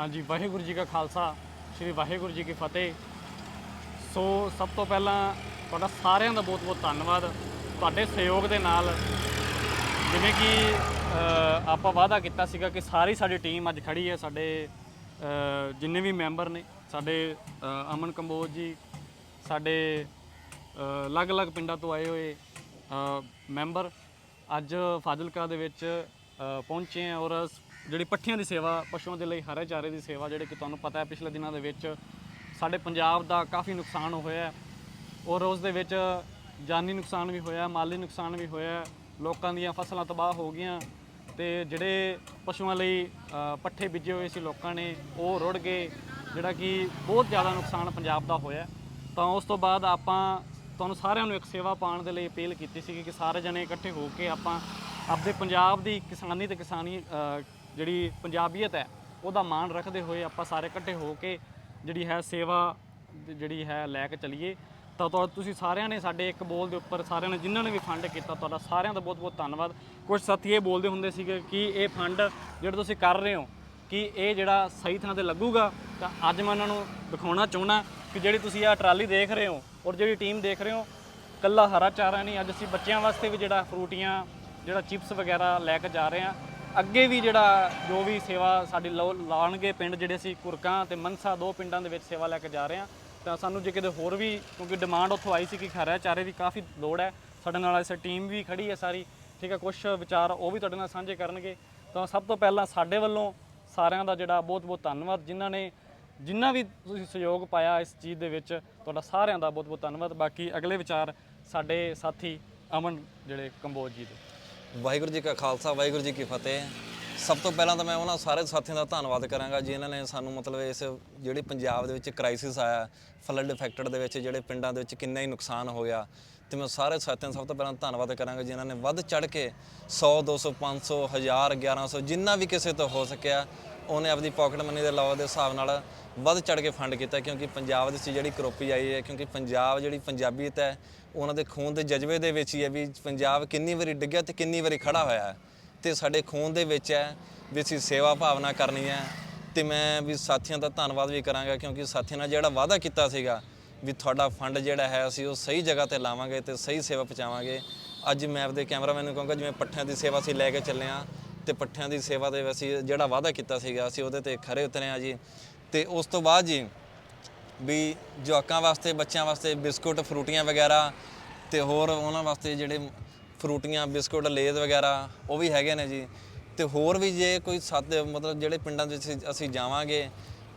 ਹਾਂਜੀ, ਵਾਹਿਗੁਰੂ ਜੀ ਕਾ ਖਾਲਸਾ, ਸ੍ਰੀ ਵਾਹਿਗੁਰੂ ਜੀ ਕੀ ਫਤਿਹ। ਸੋ, ਸਭ ਤੋਂ ਪਹਿਲਾਂ ਤੁਹਾਡਾ ਸਾਰਿਆਂ ਦਾ ਬਹੁਤ-ਬਹੁਤ ਧੰਨਵਾਦ। ਤੁਹਾਡੇ ਸਹਿਯੋਗ ਦੇ ਨਾਲ ਜਿਵੇਂ ਕਿ ਆਪਾਂ ਵਾਅਦਾ ਕੀਤਾ ਸੀਗਾ ਕਿ ਸਾਰੀ ਸਾਡੀ ਟੀਮ ਅੱਜ ਖੜੀ ਹੈ, ਸਾਡੇ ਜਿੰਨੇ ਵੀ ਮੈਂਬਰ ਨੇ, ਸਾਡੇ ਅਮਨ ਕੰਬੋਜ ਜੀ, ਸਾਡੇ ਅਲੱਗ-ਅਲੱਗ ਪਿੰਡਾਂ ਤੋਂ ਆਏ ਹੋਏ ਮੈਂਬਰ ਅੱਜ ਫਾਜ਼ਿਲਕਾ ਦੇ ਵਿੱਚ ਪਹੁੰਚੇ ਔਰ ਜਿਹੜੀ ਪੱਠਿਆਂ ਦੀ ਸੇਵਾ, ਪਸ਼ੂਆਂ ਦੇ ਲਈ ਹਰੇ ਚਾਰੇ ਦੀ ਸੇਵਾ ਜਿਹੜੇ ਕਿ ਤੁਹਾਨੂੰ ਪਤਾ ਹੈ, ਪਿਛਲੇ ਦਿਨਾਂ ਦੇ ਵਿੱਚ ਸਾਡੇ ਪੰਜਾਬ ਦਾ ਕਾਫੀ ਨੁਕਸਾਨ ਹੋਇਆ ਹੈ ਔਰ ਉਸ ਦੇ ਵਿੱਚ ਜਾਨੀ ਨੁਕਸਾਨ ਵੀ ਹੋਇਆ, ਮਾਲੀ ਨੁਕਸਾਨ ਵੀ ਹੋਇਆ ਲੋਕਾਂ ਦੀਆਂ ਫਸਲਾਂ ਤਬਾਹ ਹੋ ਗਈਆਂ ਤੇ ਜਿਹੜੇ ਪਸ਼ੂਆਂ ਲਈ ਪੱਠੇ ਬੀਜੇ ਹੋਏ ਸੀ ਲੋਕਾਂ ਨੇ, ਉਹ ਰੁੜ ਗਏ, ਜਿਹੜਾ ਕਿ ਬਹੁਤ ਜ਼ਿਆਦਾ ਨੁਕਸਾਨ ਪੰਜਾਬ ਦਾ ਹੋਇਆ ਤਾਂ ਉਸ ਤੋਂ ਬਾਅਦ ਆਪਾਂ ਤੁਹਾਨੂੰ ਸਾਰਿਆਂ ਨੂੰ ਇੱਕ ਸੇਵਾ ਪਾਉਣ ਦੇ ਲਈ ਅਪੀਲ ਕੀਤੀ ਸੀ ਕਿ ਸਾਰੇ ਜਣੇ ਇਕੱਠੇ ਹੋ ਕੇ ਆਪਾਂ ਆਪਦੇ ਪੰਜਾਬ ਦੀ ਕਿਸਾਨੀ ਤੇ ਕਿਸਾਨੀ ਜਿਹੜੀ ਪੰਜਾਬੀਅਤ ਹੈ, ਉਹਦਾ ਮਾਣ ਰੱਖਦੇ ਹੋਏ ਆਪਾਂ ਸਾਰੇ ਇਕੱਠੇ ਹੋ ਕੇ ਜਿਹੜੀ ਹੈ ਸੇਵਾ ਜਿਹੜੀ ਹੈ ਲੈ ਕੇ ਚੱਲੀਏ। ਤਾਂ ਤੁਹਾ- ਤੁਸੀਂ ਸਾਰਿਆਂ ਨੇ ਸਾਡੇ ਇੱਕ ਬੋਲ ਦੇ ਉੱਪਰ ਸਾਰਿਆਂ ਨੇ ਜਿਨ੍ਹਾਂ ਨੇ ਵੀ ਫੰਡ ਕੀਤਾ, ਤੁਹਾਡਾ ਸਾਰਿਆਂ ਦਾ ਬਹੁਤ-ਬਹੁਤ ਧੰਨਵਾਦ। ਕੁਝ ਸਾਥੀ ਇਹ ਬੋਲਦੇ ਹੁੰਦੇ ਸੀਗੇ ਕਿ ਇਹ ਫੰਡ ਜਿਹੜਾ ਤੁਸੀਂ ਕਰ ਰਹੇ ਹੋ, ਕਿ ਇਹ ਜਿਹੜਾ ਸਹੀ ਥਾਂ ਤੇ ਲੱਗੂਗਾ, ਤਾਂ ਅੱਜ ਮੈਂ ਉਹਨਾਂ ਨੂੰ ਦਿਖਾਉਣਾ ਚਾਹੁੰਦਾ ਕਿ ਜਿਹੜੀ ਤੁਸੀਂ ਆਹ ਟਰਾਲੀ ਦੇਖ ਰਹੇ ਹੋ ਔਰ ਜਿਹੜੀ ਟੀਮ ਦੇਖ ਰਹੇ ਹੋ, ਕੱਲਾ ਹਰਾ ਚਾਰਾ ਨਹੀਂ, ਅੱਜ ਅਸੀਂ ਬੱਚਿਆਂ ਵਾਸਤੇ ਵੀ ਜਿਹੜਾ ਫਰੂਟੀਆਂ, ਜਿਹੜਾ ਚਿਪਸ ਵਗੈਰਾ ਲੈ ਕੇ ਜਾ ਰਹੇ ਹਾਂ। ਅੱਗੇ ਵੀ ਜਿਹੜਾ ਜੋ ਵੀ ਸੇਵਾ ਸਾਡੀ ਲਓ- ਲਾਉਣਗੇ ਪਿੰਡ ਜਿਹੜੇ ਅਸੀਂ ਕੁਰਕਾਂ ਤੇ ਮਨਸਾ ਦੋ ਪਿੰਡਾਂ ਦੇ ਵਿੱਚ ਸੇਵਾ ਲੈ ਕੇ ਜਾ ਰਹੇ ਹਾਂ, ਤਾਂ ਸਾਨੂੰ ਜੇ ਕਿਤੇ ਹੋਰ ਵੀ ਕਿਉਂਕਿ ਡਿਮਾਂਡ ਉੱਥੋਂ ਆਈ ਸੀ ਕਿ ਖਰਾ ਚਾਰੇ ਦੀ ਕਾਫੀ ਲੋੜ ਹੈ, ਸਾਡੇ ਨਾਲ ਇਸ ਟੀਮ ਵੀ ਖੜੀ ਹੈ ਸਾਰੀ, ਠੀਕ ਹੈ ਕੁਝ ਵਿਚਾਰ ਉਹ ਵੀ ਤੁਹਾਡੇ ਨਾਲ ਸਾਂਝੇ ਕਰਨਗੇ, ਤਾਂ ਸਭ ਤੋਂ ਪਹਿਲਾਂ ਸਾਡੇ ਵੱਲੋਂ ਸਾਰਿਆਂ ਦਾ ਜਿਹੜਾ ਬਹੁਤ ਬਹੁਤ ਧੰਨਵਾਦ, ਜਿਨ੍ਹਾਂ ਨੇ ਜਿੰਨਾ ਵੀ ਤੁਸੀਂ ਸਹਿਯੋਗ ਪਾਇਆ ਇਸ ਚੀਜ਼ ਦੇ ਵਿੱਚ, ਤੁਹਾਡਾ ਸਾਰਿਆਂ ਦਾ ਬਹੁਤ ਬਹੁਤ ਧੰਨਵਾਦ, ਬਾਕੀ ਅਗਲੇ ਵਿਚਾਰ ਸਾਡੇ ਸਾਥੀ ਅਮਨ, ਜਿਹੜੇ ਕੰਬੋਜ ਜੀ ਦੇ। ਵਾਹਿਗੁਰੂ ਜੀ ਕਾ ਖਾਲਸਾ, ਵਾਹਿਗੁਰੂ ਜੀ ਕੀ ਫਤਿਹ। ਸਭ ਤੋਂ ਪਹਿਲਾਂ ਤਾਂ ਮੈਂ ਉਹਨਾਂ ਸਾਰੇ ਸਾਥੀਆਂ ਦਾ ਧੰਨਵਾਦ ਕਰਾਂਗਾ ਜਿਨ੍ਹਾਂ ਨੇ ਸਾਨੂੰ ਮਤਲਬ ਇਸ ਜਿਹੜੀ ਪੰਜਾਬ ਦੇ ਵਿੱਚ ਕ੍ਰਾਈਸਿਸ ਆਇਆ ਫਲੱਡ ਇਫੈਕਟਡ ਦੇ ਵਿੱਚ ਜਿਹੜੇ ਪਿੰਡਾਂ ਦੇ ਵਿੱਚ ਕਿੰਨਾ ਹੀ ਨੁਕਸਾਨ ਹੋ ਗਿਆ। ਤੇ ਮੈਂ ਸਾਰੇ ਸਾਥੀਆਂ ਦਾ ਸਭ ਤੋਂ ਪਹਿਲਾਂ ਧੰਨਵਾਦ ਕਰਾਂਗਾ ਜਿਨ੍ਹਾਂ ਨੇ ਵੱਧ ਚੜ ਕੇ 100 200 500 1000 1100 ਜਿੰਨਾ ਵੀ ਕਿਸੇ ਤੋਂ ਹੋ ਸਕਿਆ ਉਹਨੇ ਆਪਣੀ ਪਾਕਟ ਮਨੀ ਦੇ ਲਾਅ ਦੇ ਹਿਸਾਬ ਨਾਲ ਵੱਧ ਚੜ ਕੇ ਫੰਡ ਕੀਤਾ ਕਿਉਂਕਿ ਪੰਜਾਬ ਦੇ ਵਿੱਚ ਜਿਹੜੀ ਕਰੋਪੀ ਆਈ ਹੈ, ਕਿਉਂਕਿ ਪੰਜਾਬ ਜਿਹੜੀ ਪੰਜਾਬੀਅਤ ਹੈ ਉਹਨਾਂ ਦੇ ਖੂਨ ਦੇ ਜਜ਼ਬੇ ਦੇ ਵਿੱਚ ਹੀ ਹੈ ਵੀ ਪੰਜਾਬ ਕਿੰਨੀ ਵਾਰੀ ਡਿੱਗਿਆ ਤੇ ਕਿੰਨੀ ਵਾਰੀ ਖੜਾ ਹੋਇਆ ਹੈ ਤੇ ਸਾਡੇ ਖੂਨ ਦੇ ਵਿੱਚ ਹੈ ਵੀ ਅਸੀਂ ਸੇਵਾ ਭਾਵਨਾ ਕਰਨੀ ਹੈ ਤੇ ਮੈਂ ਵੀ ਸਾਥੀਆਂ ਦਾ ਧੰਨਵਾਦ ਵੀ ਕਰਾਂਗਾ ਕਿਉਂਕਿ ਸਾਥੀਆਂ ਨਾਲ ਜਿਹੜਾ ਵਾਅਦਾ ਕੀਤਾ ਸੀਗਾ ਵੀ ਤੁਹਾਡਾ ਫੰਡ ਜਿਹੜਾ ਹੈ ਅਸੀਂ ਉਹ ਸਹੀ ਜਗ੍ਹਾ ਤੇ ਲਾਵਾਂਗੇ ਤੇ ਸਹੀ ਸੇਵਾ ਪਹੁੰਚਾਵਾਂਗੇ। ਅੱਜ ਮੈਂ ਆਪਦੇ ਕੈਮਰਾਮੈਨ ਨੂੰ ਕਹਾਂਗਾ, ਜਿਵੇਂ ਪੱਠਿਆਂ ਦੀ ਸੇਵਾ ਅਸੀਂ ਲੈ ਕੇ ਚੱਲੇ ਹਾਂ ਤੇ ਪੱਠਿਆਂ ਦੀ ਸੇਵਾ ਦੇ ਅਸੀਂ ਜਿਹੜਾ ਵਾਅਦਾ ਕੀਤਾ ਸੀਗਾ, ਅਸੀਂ ਉਹਦੇ ਤੇ ਖਰੇ ਉਤਰੇ ਹਾਂ ਜੀ। ਤੇ ਉਸ ਤੋਂ ਬਾਅਦ ਜੀ ਵੀ ਜਵਾਕਾਂ ਵਾਸਤੇ, ਬੱਚਿਆਂ ਵਾਸਤੇ ਬਿਸਕੁਟ, ਫਰੂਟੀਆਂ ਵਗੈਰਾ ਤੇ ਹੋਰ ਉਹਨਾਂ ਵਾਸਤੇ ਜਿਹੜੇ ਫਰੂਟੀਆਂ, ਬਿਸਕੁਟ ਲੇਜ਼ ਵਗੈਰਾ ਉਹ ਵੀ ਹੈਗੇ ਨੇ ਜੀ। ਤੇ ਹੋਰ ਵੀ ਜੇ ਕੋਈ ਸੱਤ ਮਤਲਬ ਜਿਹੜੇ ਪਿੰਡਾਂ ਦੇ ਵਿੱਚ ਅਸੀਂ ਜਾਵਾਂਗੇ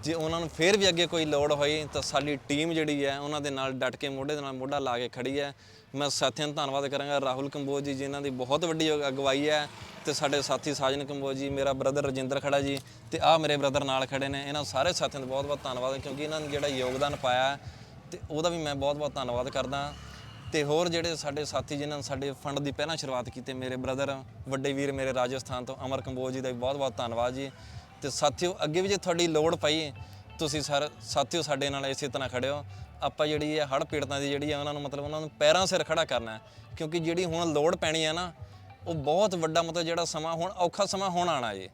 ਜੇ ਉਹਨਾਂ ਨੂੰ ਫੇਰ ਵੀ ਅੱਗੇ ਕੋਈ ਲੋੜ ਹੋਈ ਤਾਂ ਸਾਡੀ ਟੀਮ ਜਿਹੜੀ ਹੈ ਉਹਨਾਂ ਦੇ ਨਾਲ ਡਟ ਕੇ ਮੋਢੇ ਦੇ ਨਾਲ ਮੋਢਾ ਲਾ ਕੇ ਖੜੀ ਹੈ। ਮੈਂ ਸਾਥੀਆਂ ਦਾ ਧੰਨਵਾਦ ਕਰਾਂਗਾ। ਰਾਹੁਲ ਕੰਬੋਜ ਜੀ ਜਿਨ੍ਹਾਂ ਦੀ ਬਹੁਤ ਵੱਡੀ ਅਗਵਾਈ ਹੈ ਤੇ ਸਾਡੇ ਸਾਥੀ ਸਾਜਨ ਕੰਬੋਜ ਜੀ ਮੇਰਾ ਬ੍ਰਦਰ ਰਜਿੰਦਰ ਖੜਾ ਜੀ ਤੇ ਆਹ ਮੇਰੇ ਬ੍ਰਦਰ ਨਾਲ ਖੜੇ ਨੇ। ਇਹਨਾਂ ਸਾਰੇ ਸਾਥੀਆਂ ਦਾ ਬਹੁਤ ਬਹੁਤ ਧੰਨਵਾਦ ਕਿਉਂਕਿ ਇਹਨਾਂ ਨੇ ਜਿਹੜਾ ਯੋਗਦਾਨ ਪਾਇਆ ਹੈ, ਤੇ ਉਹਦਾ ਵੀ ਮੈਂ ਬਹੁਤ ਬਹੁਤ ਧੰਨਵਾਦ ਕਰਦਾ। ਤੇ ਹੋਰ ਜਿਹੜੇ ਸਾਡੇ ਸਾਥੀ ਜਿਨ੍ਹਾਂ ਨੇ ਸਾਡੇ ਫੰਡ ਦੀ ਪਹਿਲਾਂ ਸ਼ੁਰੂਆਤ ਕੀਤੀ ਮੇਰੇ ਬ੍ਰਦਰ ਵੱਡੇ ਵੀਰ ਮੇਰੇ ਰਾਜਸਥਾਨ ਤੋਂ ਅਮਰ ਕੰਬੋਜ ਜੀ ਦਾ ਵੀ ਬਹੁਤ ਬਹੁਤ ਧੰਨਵਾਦ ਜੀ। ਤੇ ਸਾਥੀਓ, ਅੱਗੇ ਵੀ ਜੇ ਤੁਹਾਡੀ ਲੋੜ ਪਈ, ਤੁਸੀਂ ਸਰ, ਸਾਥੀਓ ਸਾਡੇ ਨਾਲ ਇਸੇ ਤਰ੍ਹਾਂ ਖੜੇ ਹੋ। ਆਪਾਂ ਜਿਹੜੀ ਹੈ ਹੜ੍ਹ ਪੀੜਤਾਂ ਦੀ ਜਿਹੜੀ ਹੈ ਉਹਨਾਂ ਨੂੰ ਮਤਲਬ ਉਹਨਾਂ ਨੂੰ ਪੈਰਾਂ ਸਿਰ ਖੜਾ ਕਰਨਾ ਹੈ। ਕਿਉਂਕਿ ਜਿਹੜੀ ਹੁਣ ਲੋੜ ਪੈਣੀ ਹੈ ਨਾ, ਉਹ ਬਹੁਤ ਵੱਡਾ ਮਤਲਬ ਜਿਹੜਾ ਸਮਾਂ ਹੁਣ ਔਖਾ ਸਮਾਂ ਹੁਣ ਆਣਾ ਜੀ।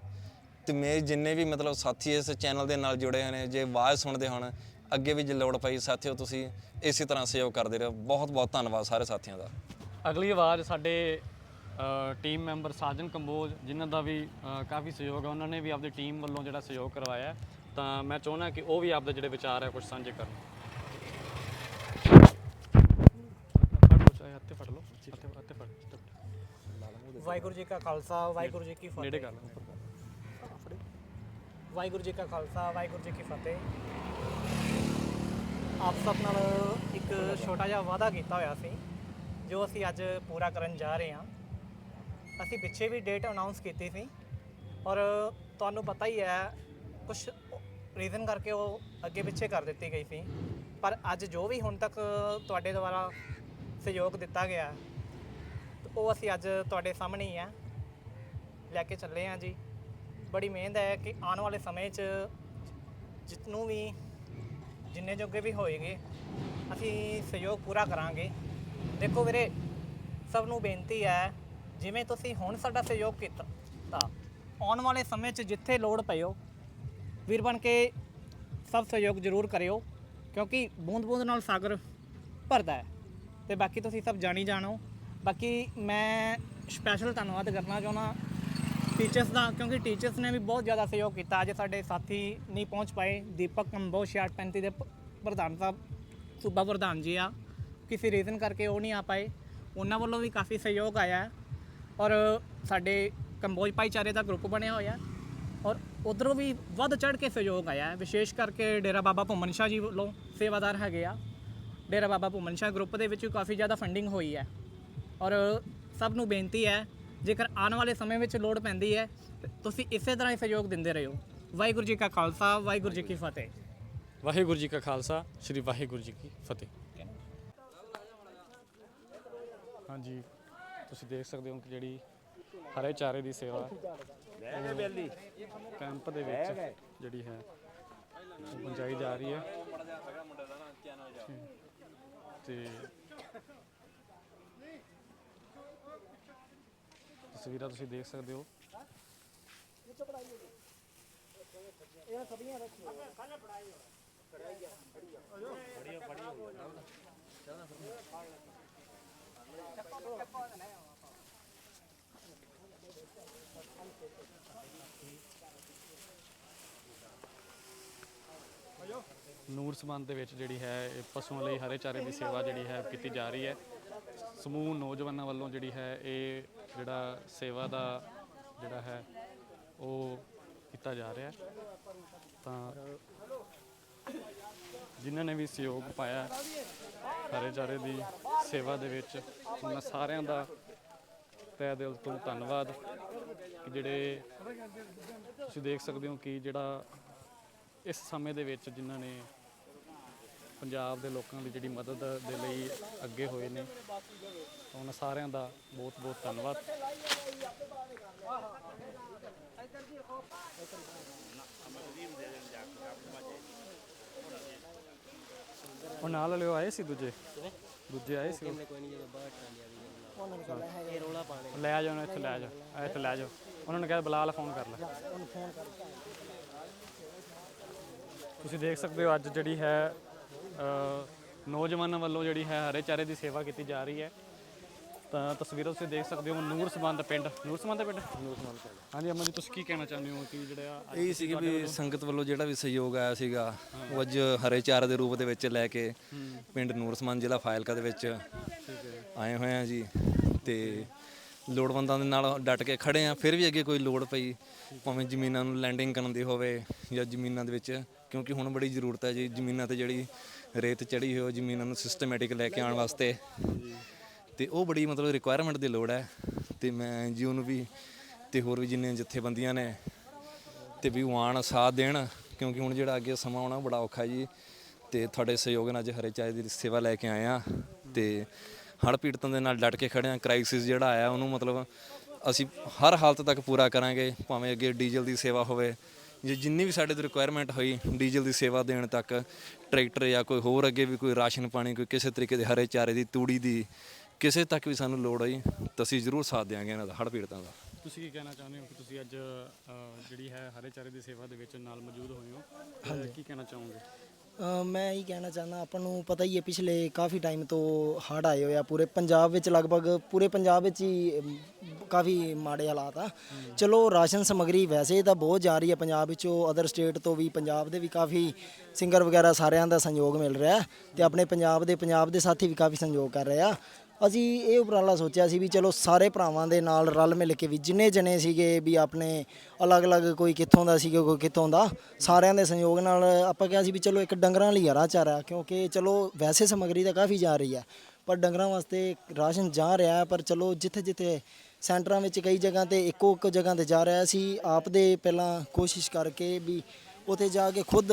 ਤੇ ਮੇਰੇ ਜਿੰਨੇ ਵੀ ਮਤਲਬ ਸਾਥੀ ਇਸ ਚੈਨਲ ਦੇ ਨਾਲ ਜੁੜੇ ਹੋਏ ਨੇ, ਜੇ ਆਵਾਜ਼ ਸੁਣਦੇ ਹੋਣ, ਅੱਗੇ ਵੀ ਜੇ ਲੋੜ ਪਈ, ਸਾਥੀਓ ਤੁਸੀਂ ਇਸੇ ਤਰ੍ਹਾਂ ਸਹਿਯੋਗ ਕਰਦੇ ਰਹੋ। ਬਹੁਤ ਬਹੁਤ ਧੰਨਵਾਦ ਸਾਰੇ ਸਾਥੀਆਂ ਦਾ। ਅਗਲੀ ਆਵਾਜ਼ ਸਾਡੇ ਟੀਮ ਮੈਂਬਰ ਸਾਜਨ ਕੰਬੋਜ ਜਿਨ੍ਹਾਂ ਦਾ ਵੀ ਅ, ਕਾਫੀ ਸਹਿਯੋਗ ਹੈ ਉਹਨਾਂ ਨੇ ਵੀ ਆਪਦੀ ਟੀਮ ਵੱਲੋਂ ਜਿਹੜਾ ਸਹਿਯੋਗ ਕਰਵਾਇਆ ਹੈ। ਤਾਂ ਮੈਂ ਚਾਹੁੰਦਾ ਕਿ ਉਹ ਵੀ ਆਪਦੇ ਜਿਹੜੇ ਵਿਚਾਰ ਹੈ ਕੁਝ ਸਾਂਝੇ ਕਰਨ। ਫੜ ਲਓ ਚਾਹੇ ਹੱਥੇ ਫੜ ਲਓ। ਹੱਥੇ ਹੱਥੇ ਫੜ। ਵਾਹਿਗੁਰੂ ਜੀ ਕਾ ਖਾਲਸਾ ਵਾਹਿਗੁਰੂ ਜੀ ਕੀ ਨੇੜੇ ਫਤਿਹ ਕਰ ਵਾਹਿਗੁਰੂ ਜੀ ਕਾ ਖਾਲਸਾ ਵਾਹਿਗੁਰੂ ਜੀ ਕੀ ਫਤਿਹ। ਆਪ ਸਭ ਨਾਲ ਇੱਕ ਛੋਟਾ ਜਿਹਾ ਵਾਅਦਾ ਕੀਤਾ ਹੋਇਆ ਸੀ ਜੋ ਅਸੀਂ ਅੱਜ ਪੂਰਾ ਕਰਨ ਜਾ ਰਹੇ ਹਾਂ। ਅਸੀਂ ਪਿੱਛੇ ਵੀ ਡੇਟ ਅਨਾਉਂਸ ਕੀਤੀ ਸੀ ਔਰ ਤੁਹਾਨੂੰ ਪਤਾ ਹੀ ਹੈ ਕੁਝ ਰੀਜ਼ਨ ਕਰਕੇ ਉਹ ਅੱਗੇ ਪਿੱਛੇ ਕਰ ਦਿੱਤੀ ਗਈ ਸੀ। ਪਰ ਅੱਜ ਜੋ ਵੀ ਹੁਣ ਤੱਕ ਤੁਹਾਡੇ ਦੁਆਰਾ ਸਹਿਯੋਗ ਦਿੱਤਾ ਗਿਆ, ਉਹ ਅਸੀਂ ਅੱਜ ਤੁਹਾਡੇ ਸਾਹਮਣੇ ਹੀ ਹੈ। ਲੈ ਕੇ ਚੱਲੇ ਹਾਂ ਜੀ। ਬੜੀ ਮਿਹਨਤ ਹੈ ਕਿ ਆਉਣ ਵਾਲੇ ਸਮੇਂ 'ਚ ਜਿਤਨੂੰ ਵੀ, ਜਿੰਨੇ ਜੋਗੇ ਵੀ ਹੋਏਗੇ, ਅਸੀਂ ਸਹਿਯੋਗ ਪੂਰਾ ਕਰਾਂਗੇ। ਦੇਖੋ ਵੀਰੇ, ਸਭ ਨੂੰ ਬੇਨਤੀ ਹੈ ਜਿਵੇਂ ਤੁਸੀਂ ਹੁਣ ਸਾਡਾ ਸਹਿਯੋਗ ਕੀਤਾ, ਤਾਂ ਆਉਣ ਵਾਲੇ ਸਮੇਂ 'ਚ ਜਿੱਥੇ ਲੋੜ ਪਇਓ ਵੀਰ ਬਣ ਕੇ ਸਭ ਸਹਿਯੋਗ ਜ਼ਰੂਰ ਕਰਿਓ, ਕਿਉਂਕਿ ਬੂੰਦ ਬੂੰਦ ਨਾਲ ਸਾਗਰ ਭਰਦਾ ਹੈ। ਤੇ ਬਾਕੀ ਤੁਸੀਂ ਸਭ ਜਾਣੀ ਜਾਣੋ। ਬਾਕੀ ਮੈਂ ਸਪੈਸ਼ਲ ਧੰਨਵਾਦ ਕਰਨਾ ਚਾਹੁੰਦਾ ਟੀਚਰਸ ਦਾ, ਕਿਉਂਕਿ ਟੀਚਰਸ ਨੇ ਵੀ ਬਹੁਤ ਜ਼ਿਆਦਾ ਸਹਿਯੋਗ ਕੀਤਾ। ਅੱਜ ਸਾਡੇ ਸਾਥੀ ਨਹੀਂ ਪਹੁੰਚ ਪਾਏ। ਦੀਪਕ ਕੰਬੋਜ 635 ਦੇ ਪ੍ਰਧਾਨ ਸਾਹਿਬ, ਸੂਬਾ ਪ੍ਰਧਾਨ ਜੀ ਆ। ਕਿਸੇ ਰੀਜ਼ਨ ਕਰਕੇ ਉਹ ਨਹੀਂ ਆ ਪਾਏ। ਉਹਨਾਂ ਵੱਲੋਂ ਵੀ ਕਾਫੀ ਸਹਿਯੋਗ ਆਇਆ। ਔਰ ਸਾਡੇ ਕੰਬੋਜ ਭਾਈਚਾਰੇ ਦਾ ਗਰੁੱਪ ਬਣਿਆ ਹੋਇਆ। ਔਰ ਉਧਰੋਂ ਵੀ ਵੱਧ ਚੜ ਕੇ ਸਹਿਯੋਗ ਆਇਆ ਹੈ। ਵਿਸ਼ੇਸ਼ ਕਰਕੇ ਡੇਰਾ ਬਾਬਾ ਭੁੰਮਨ ਸ਼ਾਹ ਜੀ ਵੱਲੋਂ ਸੇਵਾਦਾਰ ਹੈਗੇ ਆ। ਡੇਰਾ ਬਾਬਾ ਭੁੰਮਨ ਸ਼ਾਹ ਗਰੁੱਪ ਦੇ ਵਿੱਚ ਵੀ ਕਾਫੀ ਜ਼ਿਆਦਾ ਫੰਡਿੰਗ ਹੋਈ ਹੈ। ਔਰ ਸਭ ਨੂੰ ਬੇਨਤੀ ਹੈ ਜੇਕਰ ਆਉਣ ਵਾਲੇ ਸਮੇਂ ਵਿੱਚ ਲੋੜ ਪੈਂਦੀ ਹੈ ਤੇ ਤੁਸੀਂ ਇਸੇ ਤਰ੍ਹਾਂ ਹੀ ਸਹਿਯੋਗ ਦਿੰਦੇ ਰਹੋ। ਵਾਹਿਗੁਰੂ ਜੀ ਕਾ ਖਾਲਸਾ ਵਾਹਿਗੁਰੂ ਜੀ ਕੀ ਫਤਿਹ। ਵਾਹਿਗੁਰੂ ਜੀ ਕਾ ਖਾਲਸਾ ਸ੍ਰੀ ਵਾਹਿਗੁਰੂ ਜੀ ਕੀ ਫਤਿਹ। ਹਾਂਜੀ। ਤੁਸੀਂ ਦੇਖ ਸਕਦੇ ਹੋ ਕਿ ਜਿਹੜੀ ਹਰੇ ਚਾਰੇ ਦੀ ਸੇਵਾ ਉਹ ਕੈਂਪ ਦੇ ਵਿੱਚ ਜਿਹੜੀ ਹੈ ਪਹੁੰਚਾਈ ਜਾ ਰਹੀ ਹੈ। ਤੇ ਤਸਵੀਰਾਂ ਤੁਸੀਂ ਦੇਖ ਸਕਦੇ ਹੋ। ਨੂਰ ਸਮਾਨ ਦੇ ਵਿੱਚ ਜਿਹੜੀ ਹੈ, ਇਹ ਪਸ਼ੂਆਂ ਲਈ ਹਰੇ ਚਾਰੇ ਦੀ ਸੇਵਾ ਜਿਹੜੀ ਹੈ ਕੀਤੀ ਜਾ ਰਹੀ ਹੈ। ਸਮੂਹ ਨੌਜਵਾਨਾਂ ਵੱਲੋਂ ਜਿਹੜੀ ਹੈ, ਇਹ ਜਿਹੜਾ ਸੇਵਾ ਦਾ ਜਿਹੜਾ ਹੈ, ਉਹ ਕੀਤਾ ਜਾ ਰਿਹਾ ਤਾਂ ਜਿਨ੍ਹਾਂ ਨੇ ਵੀ ਸਹਿਯੋਗ ਪਾਇਆ, ਹਰੇ ਚਾਰੇ ਦੀ ਸੇਵਾ ਦੇ ਵਿੱਚ। ਉਹਨਾਂ ਸਾਰਿਆਂ ਦਾ ਤਹਿ ਦਿਲ ਤੋਂ ਧੰਨਵਾਦ ਕਿ ਜਿਹੜੇ ਤੁਸੀਂ ਦੇਖ ਸਕਦੇ ਹੋ ਕਿ ਜਿਹੜਾ ਇਸ ਸਮੇਂ ਦੇ ਵਿੱਚ ਜਿਨ੍ਹਾਂ ਨੇ ਪੰਜਾਬ ਦੇ ਲੋਕਾਂ ਦੀ ਜਿਹੜੀ ਮਦਦ ਦੇ ਲਈ ਅੱਗੇ ਹੋਏ ਨੇ ਉਹਨਾਂ ਸਾਰਿਆਂ ਦਾ ਬਹੁਤ ਬਹੁਤ ਧੰਨਵਾਦ। ਉਹ ਨਾਲ ਲਿਓ ਆਏ ਸੀ ਦੂਜੇ? ਦੂਜੇ ਆਏ ਸੀ ਉਹ? ਲੈ ਆ। ਜਾਓ ਉਹਨੂੰ ਇੱਥੇ ਲੈ ਜਾਓ ਆ ਇੱਥੇ ਲੈ ਜਾਓ। ਉਹਨਾਂ ਨੇ ਕਿਹਾ ਬਲਾਲ ਫੋਨ ਕਰ ਲੈ। ਤੁਸੀਂ ਦੇਖ ਸਕਦੇ ਹੋ ਅੱਜ ਜਿਹੜੀ ਹੈ ਨੌਜਵਾਨਾਂ ਵੱਲੋਂ ਜਿਹੜੀ ਹੈ ਹਰੇ ਚਾਰੇ ਦੀ ਸੇਵਾ ਕੀਤੀ ਜਾ ਰਹੀ ਹੈ। ਤਾਂ ਤਸਵੀਰਾਂ ਤੁਸੀਂ ਦੇਖ ਸਕਦੇ ਹੋ ਨੂਰ ਸਬੰਧ ਪਿੰਡ ਨੂਰ ਸਬੰਧ ਪਿੰਡ? ਨੂਰ ਸਬੰਧ ਪਿੰਡ। ਹਾਂਜੀ ਅਮਨ ਜੀ ਤੁਸੀਂ ਕੀ ਕਹਿਣਾ ਚਾਹੁੰਦੇ ਹੋ ਕਿ ਜਿਹੜਾ ਅੱਜ ਇਹ ਸੀ ਵੀ ਸੰਗਤ ਵੱਲੋਂ ਜਿਹੜਾ ਵੀ ਸਹਿਯੋਗ ਆਇਆ ਸੀਗਾ ਉਹ ਅੱਜ ਹਰੇ ਚਾਰ ਦੇ ਰੂਪ ਦੇ ਵਿੱਚ ਲੈ ਕੇ ਪਿੰਡ ਨੂਰਸਮਾਨ ਜ਼ਿਲ੍ਹਾ ਫਾਇਲਕਾ ਦੇ ਵਿੱਚ ਆਏ ਹੋਏ ਆ ਜੀ। ਤੇ ਲੋੜਵੰਦਾਂ ਦੇ ਨਾਲ ਡਟ ਕੇ ਖੜੇ ਆ ਫਿਰ ਵੀ ਅੱਗੇ ਕੋਈ ਲੋੜ ਪਈ ਭਾਵੇਂ ਜ਼ਮੀਨਾਂ ਨੂੰ ਲੈਂਡਿੰਗ ਕਰਨ ਦੀ ਹੋਵੇ ਜਾਂ ਜ਼ਮੀਨਾਂ ਦੇ ਵਿੱਚ ਕਿਉਂਕਿ ਹੁਣ ਬੜੀ ਜ਼ਰੂਰਤ ਹੈ ਜੀ ਜ਼ਮੀਨਾਂ ਤੇ ਜਿਹੜੀ ਰੇਤ ਚੜੀ ਹੋਈ ਜ਼ਮੀਨਾਂ ਨੂੰ ਸਿਸਟਮੈਟਿਕ ਲੈ ਕੇ ਆਉਣ ਵਾਸਤੇ। ਤੇ ਉਹ ਬੜੀ ਮਤਲਬ ਰਿਕੁਆਇਰਮੈਂਟ ਦੀ ਲੋੜ ਹੈ ਤੇ ਮੈਂ ਜੀ ਨੂੰ ਵੀ ਤੇ ਹੋਰ ਵੀ ਜਿੰਨੇ ਜਥੇਬੰਦੀਆਂ ਨੇ ਤੇ ਵੀ ਉਹ ਆਉਣ, ਸਾਥ ਦੇਣ, ਕਿਉਂਕਿ ਹੁਣ ਜਿਹੜਾ ਅੱਗੇ ਸਮਾਂ ਆਉਣਾ ਬੜਾ ਔਖਾ ਜੀ। ਤੇ ਤੁਹਾਡੇ ਸਹਿਯੋਗ ਨਾਲ ਅੱਜ ਹਰੇ ਚਾਏ ਦੀ ਸੇਵਾ ਲੈ ਕੇ ਆਏ ਆ ਤੇ ਹੜ੍ਹ ਪੀੜਤਾਂ ਦੇ ਨਾਲ ਡਟ ਕੇ ਖੜੇ ਆ ਕ੍ਰਾਈਸਿਸ ਜਿਹੜਾ ਆਇਆ ਉਹਨੂੰ ਮਤਲਬ ਅਸੀਂ ਹਰ ਹਾਲਤ ਤੱਕ ਪੂਰਾ ਕਰਾਂਗੇ, ਭਾਵੇਂ ਅੱਗੇ ਡੀਜ਼ਲ ਦੀ ਸੇਵਾ ਹੋਵੇ। ਜੇ ਜਿੰਨੀ ਵੀ ਸਾਡੇ ਤੋਂ ਰਿਕੁਆਇਰਮੈਂਟ ਹੋਈ ਡੀਜ਼ਲ ਦੀ ਸੇਵਾ ਦੇਣ ਤੱਕ, ਟਰੈਕਟਰ ਜਾਂ ਕੋਈ ਹੋਰ ਅੱਗੇ ਵੀ ਕੋਈ ਰਾਸ਼ਨ ਪਾਣੀ, ਕੋਈ ਕਿਸੇ ਤਰੀਕੇ ਦੇ ਹਰੇ ਚਾਰੇ ਦੀ, ਤੂੜੀ ਦੀ ਕਿਸੇ ਤੱਕ ਵੀ ਸਾਨੂੰ ਲੋੜ ਹੋਈ ਤਾਂ ਅਸੀਂ ਜ਼ਰੂਰ ਸਾਥ ਦਿਆਂਗੇ ਇਹਨਾਂ ਦਾ ਹੜ੍ਹ ਪੀੜਤਾਂ ਦਾ। ਤੁਸੀਂ ਕੀ ਕਹਿਣਾ ਚਾਹੁੰਦੇ ਹੋ ਕਿ ਤੁਸੀਂ ਅੱਜ ਅ, ਜਿਹੜੀ ਹੈ ਹਰੇ ਚਾਰੇ ਦੀ ਸੇਵਾ ਦੇ ਵਿੱਚ ਨਾਲ ਮੌਜੂਦ ਹੋਏ ਹੋ? ਅ, ਕੀ ਕਹਿਣਾ ਚਾਹੋਗੇ? ਅ, ਮੈਂ ਇਹ ਕਹਿਣਾ ਚਾਹੁੰਦਾ ਆਪਾਂ ਨੂੰ ਪਤਾ ਹੀ ਹੈ ਪਿਛਲੇ ਕਾਫੀ ਟਾਈਮ ਤੋਂ ਹੜ੍ਹ ਆਏ ਹੋਏ ਆ ਪੂਰੇ ਪੰਜਾਬ ਵਿੱਚ ਲਗਭਗ ਪੂਰੇ ਪੰਜਾਬ ਵਿੱਚ ਹੀ ਅਮ, ਕਾਫੀ ਮਾੜੇ ਹਾਲਾਤ ਆ। ਚਲੋ ਰਾਸ਼ਨ ਸਮਗਰੀ ਵੈਸੇ ਤਾਂ ਬਹੁਤ ਜਾ ਰਹੀ ਹੈ ਪੰਜਾਬ ਵਿੱਚੋਂ ਅਦਰ ਸਟੇਟ ਤੋਂ ਵੀ ਪੰਜਾਬ ਦੇ ਵੀ ਕਾਫੀ ਸਿੰਗਰ ਵਗੈਰਾ ਸਾਰਿਆਂ ਦਾ ਸੰਯੋਗ ਮਿਲ ਰਿਹਾ ਤੇ ਆਪਣੇ ਪੰਜਾਬ ਦੇ ਪੰਜਾਬ ਦੇ ਸਾਥੀ ਵੀ ਕਾਫੀ ਸੰਯੋਗ ਕਰ ਰਹੇ ਆ। ਅਸੀਂ ਇਹ ਉਪਰਾਲਾ ਸੋਚਿਆ ਸੀ ਵੀ ਚਲੋ ਸਾਰੇ ਭਰਾਵਾਂ ਦੇ ਨਾਲ ਰਲ ਮਿਲ ਕੇ ਵੀ ਜਿੰਨੇ ਜਣੇ ਸੀਗੇ ਵੀ ਆਪਣੇ ਅਲੱਗ-ਅਲੱਗ ਕੋਈ ਕਿੱਥੋਂ ਦਾ ਸੀਗਾ, ਕੋਈ ਕਿੱਥੋਂ ਦਾ, ਸਾਰਿਆਂ ਦੇ ਸੰਯੋਗ ਨਾਲ ਆਪਾਂ ਕਿਹਾ ਸੀ ਵੀ ਚਲੋ ਇੱਕ ਡੰਗਰਾਂ ਲਈ ਹਰਾ ਚਾਰਾ, ਕਿਉਂਕਿ ਚਲੋ ਵੈਸੇ ਸਮਗਰੀ ਤਾਂ ਕਾਫੀ ਜਾ ਰਹੀ ਹੈ, ਪਰ ਡੰਗਰਾਂ ਵਾਸਤੇ ਰਾਸ਼ਨ ਜਾ ਰਿਹਾ ਪਰ ਚਲੋ ਜਿੱਥੇ-ਜਿੱਥੇ ਸੈਂਟਰਾਂ ਵਿੱਚ ਕਈ ਜਗ੍ਹਾ ਤੇ ਇੱਕੋ ਇੱਕ ਜਗ੍ਹਾ ਤੇ ਜਾ ਰਿਹਾ ਸੀ, ਆਪ ਦੇ ਪਹਿਲਾਂ ਕੋਸ਼ਿਸ਼ ਕਰਕੇ ਵੀ ਉੱਥੇ ਜਾ ਕੇ ਖੁਦ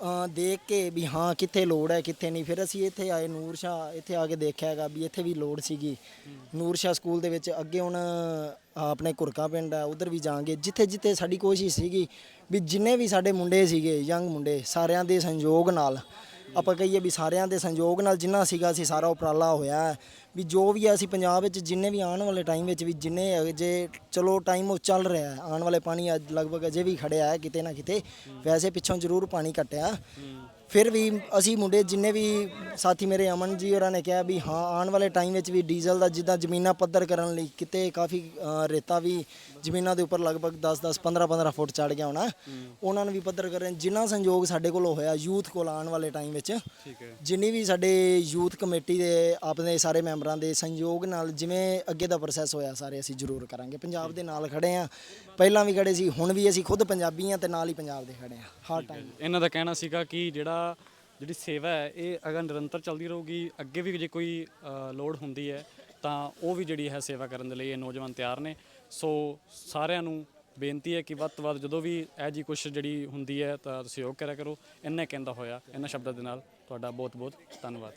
ਅ, ਦੇਖ ਕੇ ਵੀ ਹਾਂ ਕਿੱਥੇ ਲੋੜ ਹੈ ਕਿੱਥੇ ਨਹੀਂ। ਫਿਰ ਅਸੀਂ ਇੱਥੇ ਆਏ ਨੂਰ ਸ਼ਾਹ ਇੱਥੇ ਆ ਕੇ ਦੇਖਿਆ ਹੈਗਾ ਵੀ ਇੱਥੇ ਵੀ ਲੋੜ ਸੀਗੀ। ਨੂਰ ਸ਼ਾਹ ਸਕੂਲ ਦੇ ਵਿੱਚ ਅੱਗੇ ਹੁਣ ਆਹ ਆਪਣੇ ਘੁਰਕਾ ਪਿੰਡ ਹੈ ਉਧਰ ਵੀ ਜਾਾਂਗੇ ਜਿੱਥੇ ਜਿੱਥੇ ਸਾਡੀ ਕੋਸ਼ਿਸ਼ ਸੀਗੀ ਵੀ ਜਿੰਨੇ ਵੀ ਸਾਡੇ ਮੁੰਡੇ ਸੀਗੇ ਯੰਗ ਮੁੰਡੇ ਸਾਰਿਆਂ ਦੇ ਸੰਯੋਗ ਨਾਲ ਆਪਾਂ ਕਹੀਏ ਵੀ ਸਾਰਿਆਂ ਦੇ ਸੰਯੋਗ ਨਾਲ ਜਿੰਨਾ ਸੀਗਾ ਸੀ ਸਾਰਾ ਉਪਰਾਲਾ ਹੋਇਆ ਹੈ। ਵੀ ਜੋ ਵੀ ਹੈ ਅਸੀਂ ਪੰਜਾਬ ਵਿੱਚ ਜਿੰਨੇ ਵੀ ਆਉਣ ਵਾਲੇ ਟਾਈਮ ਵਿੱਚ ਵੀ ਜਿੰਨੇ ਹੈਗੇ ਜੇ ਚਲੋ ਟਾਈਮ ਉਹ ਚੱਲ ਰਿਹਾ ਹੈ। ਆਉਣ ਵਾਲੇ ਪਾਣੀ ਅੱਜ ਲਗਭਗ ਅਜੇ ਵੀ ਖੜਿਆ ਹੈ ਕਿਤੇ ਨਾ ਕਿਤੇ। ਵੈਸੇ ਪਿੱਛੋਂ ਜ਼ਰੂਰ ਪਾਣੀ ਘਟਿਆ। ਫਿਰ ਵੀ ਅਸੀਂ ਮੁੰਡੇ ਜਿੰਨੇ ਵੀ ਸਾਥੀ ਮੇਰੇ ਅਮਨ ਜੀ ਹੋਰਾਂ ਨੇ ਕਿਹਾ ਵੀ ਹਾਂ ਆਉਣ ਵਾਲੇ ਟਾਈਮ ਵਿੱਚ ਵੀ ਡੀਜ਼ਲ ਦਾ ਜਿੱਦਾਂ ਜ਼ਮੀਨਾਂ ਪੱਧਰ ਕਰਨ ਲਈ ਕਿਤੇ ਕਾਫੀ ਰੇਤਾ ਵੀ ਜ਼ਮੀਨਾਂ ਦੇ ਉੱਪਰ ਲਗਭਗ 10 10 15 15 ਫੁੱਟ ਚੜ ਗਿਆ ਹੋਣਾ। ਉਹਨਾਂ ਨੂੰ ਵੀ ਪੱਧਰ ਕਰਨ ਜਿੰਨਾ ਸੰਯੋਗ ਸਾਡੇ ਕੋਲ ਹੋਇਆ ਯੂਥ ਕੋਲ ਆਉਣ ਵਾਲੇ ਟਾਈਮ ਵਿੱਚ। ਜਿੰਨੀ ਵੀ ਸਾਡੇ ਯੂਥ ਕਮੇਟੀ ਦੇ ਆਪਣੇ ਸਾਰੇ ਮੈਂਬਰਾਂ ਦੇ ਸੰਯੋਗ ਨਾਲ ਜਿਵੇਂ ਅੱਗੇ ਦਾ ਪ੍ਰੋਸੈਸ ਹੋਇਆ ਸਾਰੇ ਅਸੀਂ ਜ਼ਰੂਰ ਕਰਾਂਗੇ। ਪੰਜਾਬ ਦੇ ਨਾਲ ਖੜੇ ਆ ਪਹਿਲਾਂ ਵੀ ਖੜੇ ਸੀ ਹੁਣ ਵੀ ਅਸੀਂ ਖੁਦ ਪੰਜਾਬੀ ਆ ਤੇ ਨਾਲ ਹੀ ਪੰਜਾਬ ਦੇ ਖੜੇ ਆ ਹਰ ਟਾਈਮ ਇਹਨਾਂ ਦਾ ਕਹਿਣਾ ਸੀਗਾ ਕਿ ਜਿਹੜਾ ਜਿਹੜੀ ਸੇਵਾ ਹੈ ਇਹ ਅਗਰ ਨਿਰੰਤਰ ਚੱਲਦੀ ਰਹੂਗੀ ਅੱਗੇ ਵੀ ਜੇ ਕੋਈ ਲੋੜ ਹੁੰਦੀ ਹੈ ਤਾਂ ਉਹ ਵੀ ਜਿਹੜੀ ਹੈ ਸੇਵਾ ਕਰਨ ਦੇ ਲਈ ਇਹ ਨੌਜਵਾਨ ਤਿਆਰ ਨੇ। ਸੋ ਸਾਰਿਆਂ ਨੂੰ ਬੇਨਤੀ ਹੈ ਕਿ ਵੱਧ ਤੋਂ ਵੱਧ ਜਦੋਂ ਵੀ ਇਹ ਜੀ ਕੁਛ ਜਿਹੜੀ ਹੁੰਦੀ ਹੈ ਤਾਂ ਸਹਿਯੋਗ ਕਰਿਆ ਕਰੋ। ਇੰਨੇ ਕਹਿੰਦਾ ਹੋਇਆ ਇਹਨਾਂ ਸ਼ਬਦਾਂ ਦੇ ਨਾਲ ਤੁਹਾਡਾ ਬਹੁਤ ਬਹੁਤ ਧੰਨਵਾਦ।